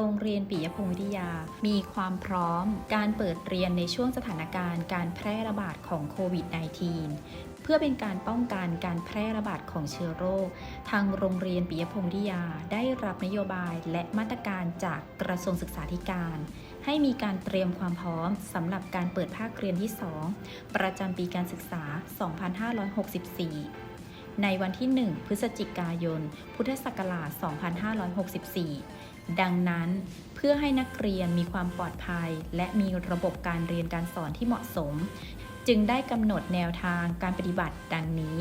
โรงเรียนปิยพงศ์วิทยา มีความพร้อมการเปิดเรียนในช่วงสถานการณ์การแพร่ระบาดของโควิด -19 เพื่อเป็นการป้องกันการแพร่ระบาดของเชื้อโรค ทางโรงเรียนปิยพงศ์วิทยาได้รับนโยบายและมาตรการจากกระทรวงศึกษาธิการ ให้มีการเตรียมความพร้อมสำหรับการเปิดภาคเรียนที่ 2 ประจำปีการศึกษา 2564ในวันที่ 1 พฤศจิกายน พุทธศักราช 2564 ดังนั้นเพื่อให้นักเรียนมีความปลอดภัย และมีระบบการเรียนการสอนที่เหมาะสม จึงได้กำหนดแนวทางการปฏิบัติดังนี้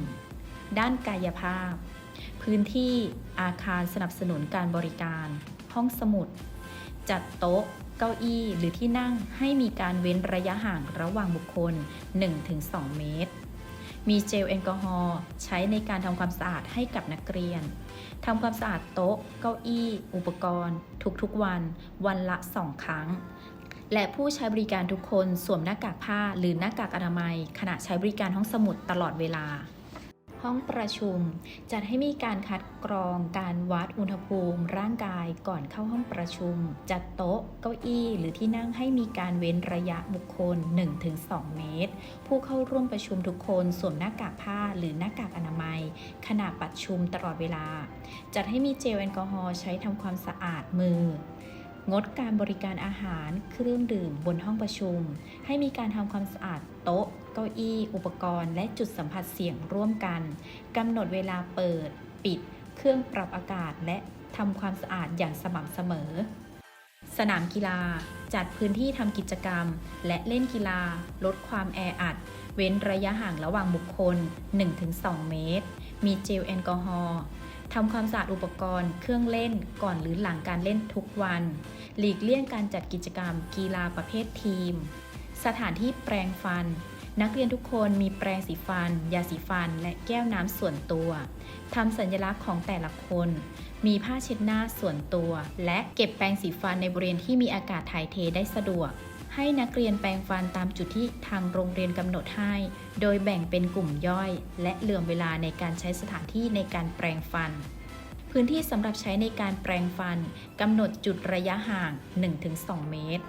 1. ด้านกายภาพ พื้นที่อาคารสนับสนุนการบริการ ห้องสมุด จัดโต๊ะ เก้าอี้หรือที่นั่งให้มีการเว้นระยะห่างระหว่างบุคคล 1-2 เมตร มีเจลแอลกอฮอล์ใช้ในการทำความสะอาดให้กับนักเรียนทำความสะอาดโต๊ะ เก้าอี้ อุปกรณ์ ทุกๆวัน วันละ 2 ครั้ง และผู้ใช้บริการทุกคนสวมหน้ากากผ้าหรือหน้ากากอนามัย ขณะใช้บริการห้องสมุดตลอดเวลา ห้องประชุม จัดให้มีการคัดกรองการวัดอุณหภูมิ ร่างกายก่อนเข้าห้องประชุม จัดโต๊ะ เก้าอี้ หรือที่นั่งให้มีการเว้นระยะบุคคล 1-2 เมตร ผู้เข้าร่วมประชุมทุกคนสวมหน้ากากผ้าหรือหน้ากากอนามัย ขณะประชุมตลอดเวลา จัดให้มีเจลแอลกอฮอล์ใช้ทำความสะอาดมืองดการบริการอาหารเครื่องดื่มบนห้องประชุม ให้มีการทำความสะอาดโต๊ะ ก้าอี้ อุปกรณ์ และจุดสัมผัสเสียงร่วมกันกำหนดเวลาเปิด ปิด เครื่องปรับอากาศ และทำความสะอาดอย่างสม่ำเสมอ สนามกีฬา จัดพื้นที่ทำกิจกรรม และเล่นกีฬา ลดความแออัด เว้นระยะห่างระหว่างบุคคล 1-2 เมตร มีเจลแอลกอฮอล์ทำความสะอาดอุปกรณ์ เครื่องเล่นก่อนหรือหลังการเล่นทุกวัน หลีกเลี่ยงการจัดกิจกรรม กีฬาประเภททีม สถานที่แปรงฟัน นักเรียนทุกคนมีแปรงสีฟัน ยาสีฟัน และแก้วน้ำส่วนตัวทำสัญลักษณ์ของแต่ละคน มีผ้าเช็ดหน้าส่วนตัว และเก็บแปรงสีฟันในบริเวณที่มีอากาศถ่ายเทได้สะดวก ให้นักเรียนแปรงฟันตามจุดที่ทางโรงเรียนกำหนดให้ โดยแบ่งเป็นกลุ่มย่อย และเหลื่อมเวลาในการใช้สถานที่ในการแปรงฟันพื้นที่สำหรับใช้ในการแปรงฟันกำหนดจุดระยะห่าง 1-2 เมตร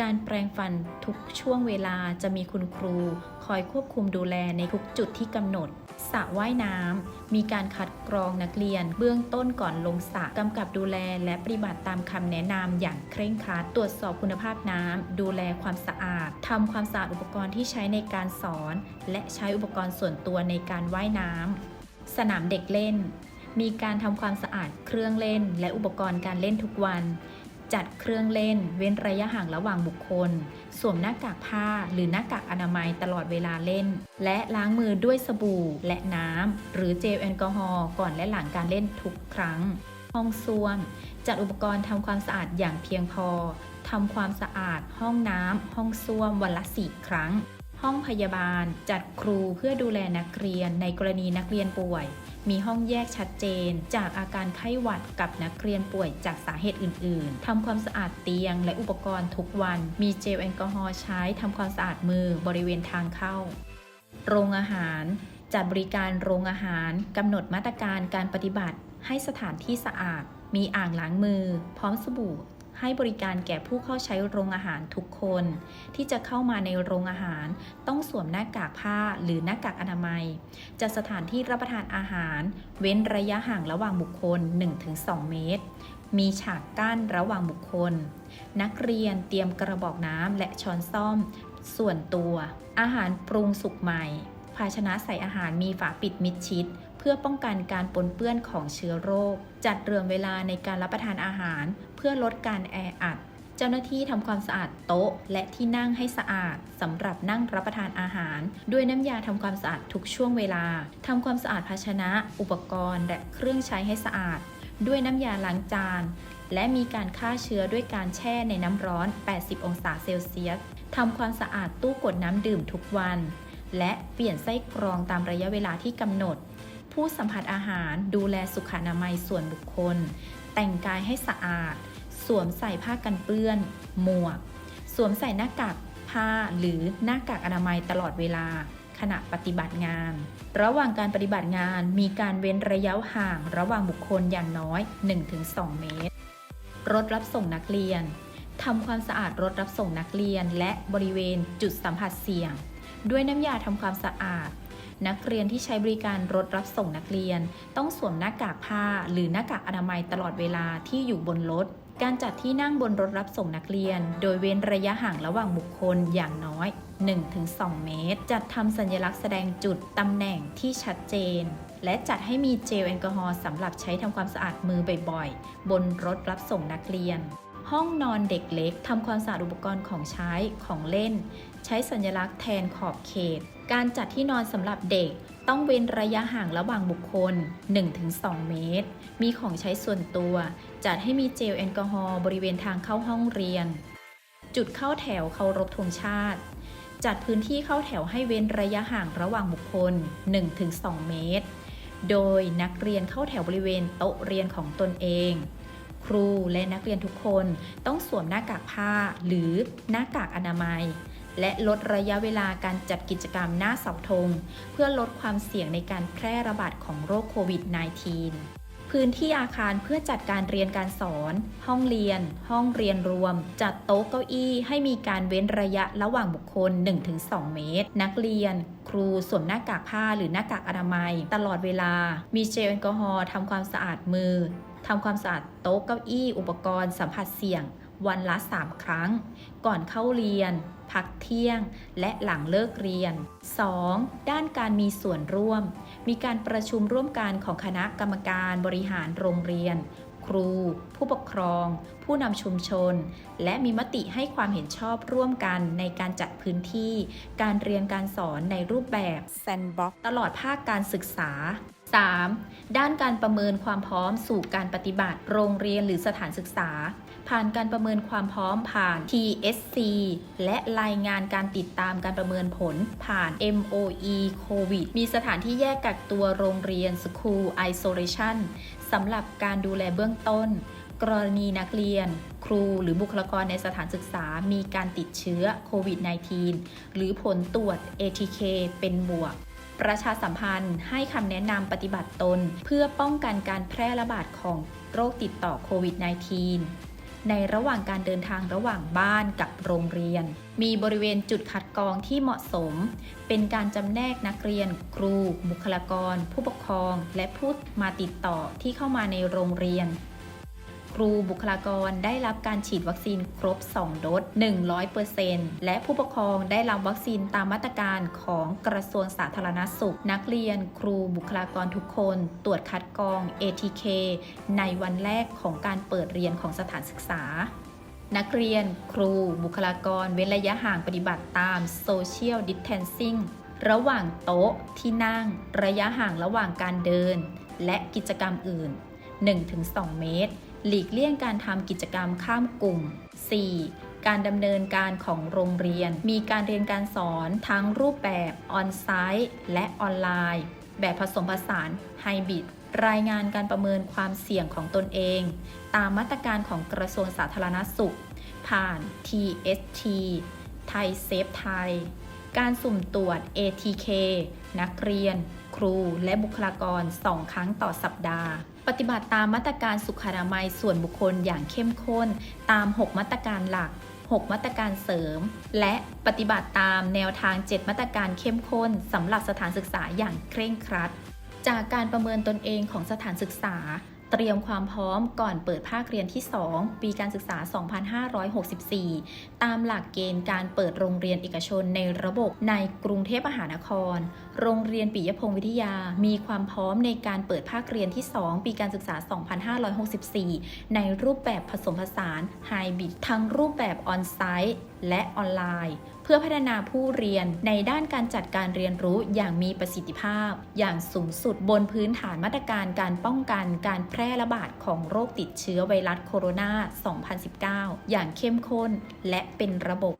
การแปรงฟันทุกช่วงเวลาจะมีคุณครู คอยควบคุมดูแลในทุกจุดที่กำหนดสระว่ายน้ำมีการคัดกรองนักเรียน เบื้องต้นก่อนลงสระกำกับดูแล และปฏิบัติตามคำแนะนำอย่างเคร่งครัด ตรวจสอบคุณภาพน้ำดูแลความสะอาดทำความสะอาดอุปกรณ์ที่ใช้ในการสอน และใช้อุปกรณ์ส่วนตัวในการว่ายน้ำสนามเด็กเล่น มีการทำความสะอาดเครื่องเล่น และอุปกรณ์การเล่นทุกวัน จัดเครื่องเล่น เว้นระยะห่างระหว่างบุคคล สวมหน้ากากผ้า หรือหน้ากากอนามัยตลอดเวลาเล่น และล้างมือด้วยสบู่และน้ำ หรือเจลแอลกอฮอล์ก่อนและหลังการเล่นทุกครั้ง ห้องส้วม จัดอุปกรณ์ทำความสะอาดอย่างเพียงพอทำความสะอาด ห้องน้ำห้องส้วมวันละสี่ครั้ง ห้องพยาบาล จัดครูเพื่อดูแลนักเรียนในกรณีนักเรียนป่วย มีห้องแยกชัดเจน จากอาการไข้หวัดกับนักเรียนป่วยจากสาเหตุอื่น ๆ ทำความสะอาดเตียงและอุปกรณ์ทุกวัน มีเจลแอลกอฮอล์ใช้ทำความสะอาดมือบริเวณทางเข้า โรงอาหารจัดบริการโรงอาหารกำหนดมาตรการการปฏิบัติ ให้สถานที่สะอาด มีอ่างล้างมือ พร้อมสบู่ ให้บริการแก่ผู้เข้าใช้โรงอาหารทุกคน ที่จะเข้ามาในโรงอาหาร ต้องสวมหน้ากากผ้าหรือหน้ากากอนามัย จัดสถานที่รับประทานอาหาร เว้นระยะห่างระหว่างบุคคล 1-2 เมตร มีฉากกั้นระหว่างบุคคล นักเรียนเตรียมกระบอกน้ำและช้อนซ่อม ส่วนตัว อาหารปรุงสุกใหม่ ภาชนะใส่อาหารมีฝาปิดมิดชิด พื่อป้องกันการปนเปื้อนของเชื้อโรค จัดเรือนเวลาในการรับประทานอาหาร เพื่อลดการแออัด เจ้าหน้าที่ทำความสะอาดโต๊ะ และที่นั่งให้สะอาดสำหรับนั่งรับประทานอาหาร ด้วยน้ำยาทำความสะอาดทุกช่วงเวลาทำความสะอาดภาชนะ อุปกรณ์ และเครื่องใช้ให้สะอาด ด้วยน้ำยาล้างจาน และมีการฆ่าเชื้อด้วยการแช่ในน้ำร้อน 80 องศาเซลเซียสทำความสะอาดตู้กดน้ำดื่มทุกวัน และเปลี่ยนไส้กรองตามระยะเวลาที่กำหนด ผู้สัมผัสอาหารดูแลสุขอนามัยส่วนบุคคล แต่งกายให้สะอาด สวมใส่ผ้ากันเปื้อน หมวก สวมใส่หน้ากากผ้าหรือหน้ากากอนามัยตลอดเวลา ขณะปฏิบัติงาน ระหว่างการปฏิบัติงานมีการเว้นระยะห่างระหว่างบุคคลอย่างน้อย 1-2 เมตร รถรับส่งนักเรียนทำความสะอาดรถรับส่งนักเรียนและบริเวณจุดสัมผัสเสี่ยง ด้วยน้ำยาทำความสะอาด นักเรียนที่ใช้บริการรถรับส่งนักเรียน ต้องสวมหน้ากากผ้า หรือหน้ากากอนามัยตลอดเวลาที่อยู่บนรถ การจัดที่นั่งบนรถรับส่งนักเรียน โดยเว้นระยะห่างระหว่างบุคคลอย่างน้อย 1-2 เมตร จัดทำสัญลักษณ์แสดงจุดตำแหน่งที่ชัดเจนและจัดให้มีเจลแอลกอฮอล์สำหรับใช้ทำความสะอาดมือบ่อยๆ บนรถรับส่งนักเรียน ห้องนอนเด็กเล็กทำความสะอาดอุปกรณ์ของใช้ของเล่น ใช้สัญลักษณ์แทนขอบเขต การจัดที่นอนสำหรับเด็กต้องเว้นระยะห่างระหว่างบุคคล 1-2 เมตร มีของใช้ส่วนตัว จัดให้มีเจลแอลกอฮอล์บริเวณทางเข้าห้องเรียน จุดเข้าแถวเคารพธงชาติ จัดพื้นที่เข้าแถวให้เว้นระยะห่างระหว่างบุคคล 1-2 เมตร โดยนักเรียนเข้าแถวบริเวณโต๊ะเรียนของตนเอง ครูและนักเรียนทุกคนต้องสวมหน้ากากผ้าหรือหน้ากากอนามัย และลดระยะเวลาการจัดกิจกรรมหน้าเสาธง เพื่อลดความเสี่ยงในการแพร่ระบาดของโรคโควิด -19 พื้นที่อาคารเพื่อจัดการเรียนการสอน ห้องเรียน ห้องเรียนรวม จัดโต๊ะเก้าอี้ ให้มีการเว้นระยะระหว่างบุคคล 1-2 เมตร นักเรียน ครูสวมหน้ากากผ้าหรือหน้ากากอนามัย ตลอดเวลา มีเจลแอลกอฮอล์ทำความสะอาดมือทำความสะอาดโต๊ะเก้าอี้ อุปกรณ์สัมผัสเสี่ยง วันละ 3 ครั้ง ก่อนเข้าเรียน พักเที่ยง และหลังเลิกเรียน 2. ด้านการมีส่วนร่วม มีการประชุมร่วมกันของคณะกรรมการบริหารโรงเรียน ครู ผู้ปกครอง ผู้นำชุมชน และมีมติให้ความเห็นชอบร่วมกันในการจัดพื้นที่ การเรียนการสอนในรูปแบบ Sandbox ตลอดภาคการศึกษา 3. ด้านการประเมินความพร้อมสู่การปฏิบัติโรงเรียนหรือสถานศึกษา ผ่านการประเมินความพร้อมผ่าน TSC และรายงานการติดตามการประเมินผลผ่าน MOE COVID มีสถานที่แยกกักตัวโรงเรียน School Isolation สำหรับการดูแลเบื้องต้น กรณีนักเรียน ครูหรือบุคลากรในสถานศึกษามีการติดเชื้อโควิด -19 หรือผลตรวจ ATK เป็นบวก ประชาสัมพันธ์ให้คำแนะนำปฏิบัติตน เพื่อป้องกันการแพร่ระบาดของโรคติดต่อโควิด -19 ในระหว่างการเดินทางระหว่างบ้านกับโรงเรียน มีบริเวณจุดคัดกรองที่เหมาะสม เป็นการจำแนกนักเรียน ครู บุคลากร ผู้ปกครอง และผู้มาติดต่อที่เข้ามาในโรงเรียน ครูบุคลากรได้รับการฉีดวัคซีนครบ 2 โดส 100%และผู้ปกครองได้รับวัคซีนตามมาตรการของกระทรวงสาธารณสุข นักเรียน ครูบุคลากรทุกคน ตรวจคัดกรอง ATK ในวันแรกของการเปิดเรียนของสถานศึกษานักเรียน ครู บุคลากร เว้นระยะห่างปฏิบัติตาม Social Distancing ระหว่างโต๊ะที่นั่ง ระยะห่างระหว่างการเดิน และกิจกรรมอื่น 1-2 เมตร หลีกเลี่ยงการทำกิจกรรมข้ามกลุ่ม 4. การดำเนินการของโรงเรียน มีการเรียนการสอนทั้งรูปแบบออนไซต์และออนไลน์ แบบผสมผสานไฮบริดรายงานการประเมินความเสี่ยงของตนเอง ตามมาตรการของกระทรวงสาธารณสุข ผ่าน TST ไทยเซฟไทย การสุ่มตรวจ ATK นักเรียน ครูและบุคลากร 2 ครั้งต่อสัปดาห์ ปฏิบัติตามมาตรการสุขอนามัยส่วนบุคคลอย่างเข้มข้น ตาม 6 มาตรการหลัก 6 มาตรการเสริม และปฏิบัติตามแนวทาง 7 มาตรการเข้มข้นสำหรับสถานศึกษาอย่างเคร่งครัด จากการประเมินตนเองของสถานศึกษาเตรียมความพร้อมก่อนเปิดภาคเรียนที่ 2 ปีการศึกษา 2564 ตามหลักเกณฑ์การเปิดโรงเรียนเอกชนในระบบในกรุงเทพมหานครโรงเรียนปิยพงศ์วิทยา มีความพร้อมในการเปิดภาคเรียนที่ 2 ปีการศึกษา 2564 ในรูปแบบผสมผสานไฮบริดทั้งรูปแบบออนไซต์และออนไลน์ เพื่อพัฒนาผู้เรียนในด้านการจัดการเรียนรู้อย่างมีประสิทธิภาพ อย่างสูงสุดบนพื้นฐานมาตรการการป้องกันการแพร่ระบาดของโรคติดเชื้อไวรัสโคโรนา 2019 อย่างเข้มข้นและเป็นระบบ